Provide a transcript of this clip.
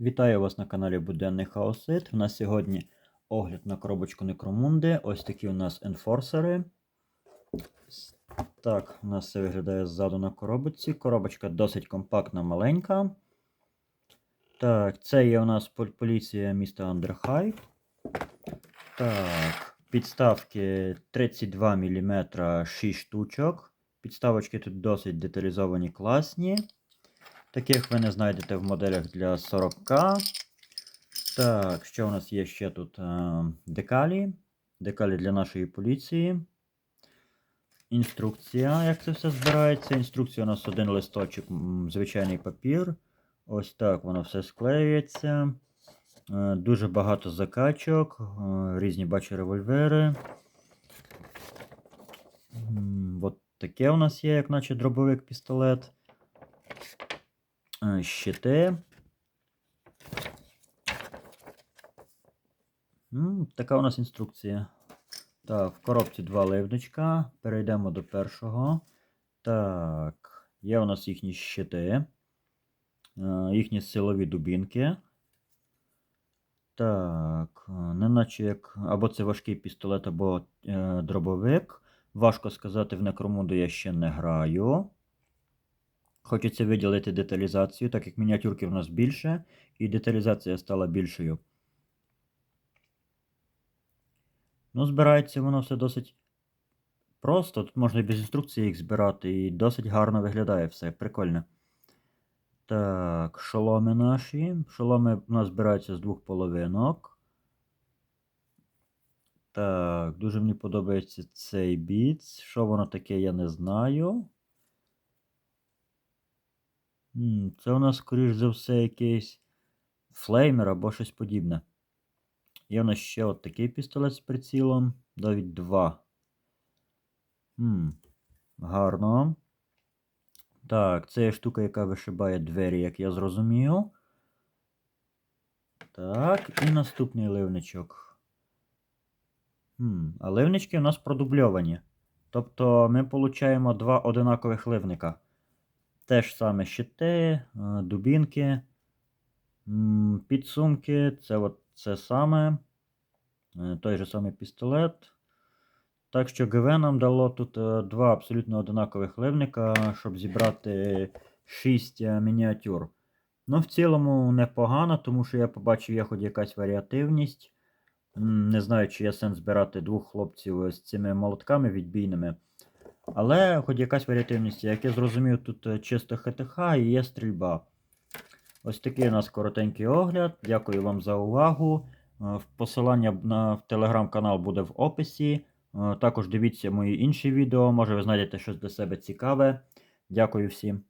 Вітаю вас на каналі Буденний Хаосит. У нас сьогодні огляд на коробочку Некромунди. Ось такі у нас енфорсери. Так, у нас все виглядає ззаду на коробочці. Коробочка досить компактна, маленька. Так, це є у нас поліція міста Андерхай. Так, підставки 32 мм 6 штучок. Підставочки тут досить деталізовані, класні. Таких ви не знайдете в моделях для 40. Так, що у нас є ще тут? Е, Декалі. Декалі для нашої поліції. Інструкція, як це все збирається. Інструкція у нас один листочок, звичайний папір. Ось так воно все склеюється. Е, Дуже багато закачок, е, різні бачу револьвери. От таке у нас є, як наче дробовик пістолет. Е, Щити. Така у нас інструкція. Так, в коробці два ливничка. Перейдемо до першого. Так, є у нас їхні щити. Е, Їхні силові дубінки. Так, е, неначе як або це важкий пістолет, або е, дробовик. Важко сказати, в Некромуду я ще не граю. Хочеться виділити деталізацію, так як мініатюрки в нас більше, і деталізація стала більшою. Ну, збирається воно все досить просто. Тут можна і без інструкції їх збирати, і досить гарно виглядає все. Прикольно. Так, шоломи наші. Шоломи у нас збираються з двох половинок. Так, дуже мені подобається цей біц. Що воно таке, я не знаю. Це у нас, скоріш за все, якийсь флеймер або щось подібне. Є у нас ще от такий пістолет з прицілом. Навіть два. Хм, гарно. Так, це є штука, яка вишибає двері, як я зрозумів. Так, і наступний ливничок. Хм, а ливнички у нас продубльовані. Тобто ми получаємо два одинакових ливника. Те ж саме щити, е, дубінки, підсумки, це от це саме. Е, Той же самий пістолет. Так що ГВ нам дало тут е, два абсолютно одинакових ливника, щоб зібрати 6 мініатюр. Ну, в цілому непогано, тому що я побачив, є хоч якась варіативність. Не знаю, чи є сенс збирати двох хлопців з цими молотками відбійними. Але хоч якась варіативність, як я зрозумів, тут е, чисто ХТХ і є стрільба. Ось такий у нас коротенький огляд. Дякую вам за увагу. Е, Посилання на телеграм-канал буде в описі. Е, Також дивіться мої інші відео, може ви знайдете щось для себе цікаве. Дякую всім.